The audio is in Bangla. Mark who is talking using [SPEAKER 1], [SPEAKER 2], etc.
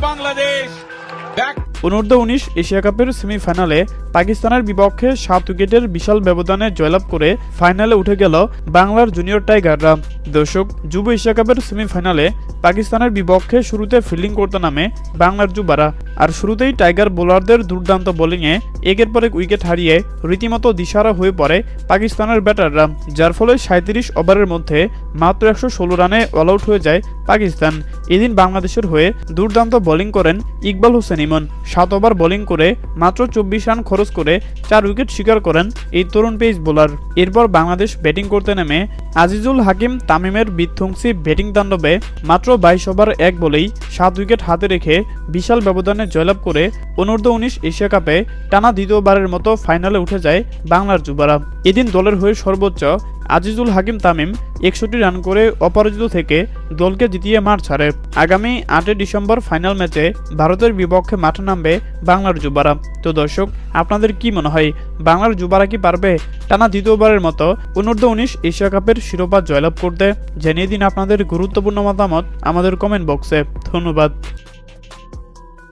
[SPEAKER 1] বাংলাদেশ।
[SPEAKER 2] অনূর্ধ্ব উনিশ এশিয়া কাপের সেমিফাইনালে পাকিস্তানের বিপক্ষে সাত উইকেটের বিশাল ব্যবধানে জয়লাভ করে ফাইনালে উঠে গেল বাংলার জুনিয়র টাইগাররা। দর্শক, যুব এশিয়া কাপের সেমিফাইনালে পাকিস্তানের বিপক্ষে শুরুতে ফিল্ডিং করতে নামে বাংলার যুবারা। আর শুরুতেই টাইগার বোলারদের দুর্দান্ত বোলিংয়ে একের পর এক উইকেট হারিয়ে রীতিমতো দিশারা হয়ে পড়ে পাকিস্তানের ব্যাটাররা, যার ফলে সাঁত্রিশ ওভারের মধ্যে মাত্র একশো ষোলো রানে অল আউট হয়ে যায় পাকিস্তান। এদিন বাংলাদেশের হয়ে দুর্দান্ত বোলিং করেন ইকবাল হোসেন ইমন। সাত ওভার বোলিং করে মাত্র চব্বিশ রান খরচ করে চার উইকেট শিকার করেন এই তরুণ পেস বোলার। এরপর বাংলাদেশ ব্যাটিং করতে নেমে আজিজুল হাকিম তামিমের বিধ্বংসী ব্যাটিং তাণ্ডবে মাত্র বাইশ ওভার এক বলেই সাত উইকেট হাতে রেখে বিশাল ব্যবধানে জয়লাভ করে অনূর্ধ্ব উনিশ এশিয়া কাপে টানা দ্বিতীয়বারের মতো ফাইনালে উঠে যায় বাংলার যুবারা এদিন দলের হয়ে সর্বোচ্চ আজিজুল হাকিম তামিম একষট্টি রান করে অপরাজিত থেকে দলকে জিতিয়ে মাঠ ছাড়ে। আগামী আটই ডিসেম্বর ফাইনাল ম্যাচে ভারতের বিপক্ষে মাঠে নামবে বাংলার যুবারা তো দর্শক, আপনাদের কি মনে হয়, বাংলার যুবারা কি পারবে টানা দ্বিতীয়বারের মতো অনূর্ধ্ব উনিশ এশিয়া কাপের শিরোপা জয়লাভ করতে? জানিয়ে দিন আপনাদের গুরুত্বপূর্ণ মতামত আমাদের কমেন্ট বক্সে ধন্যবাদ।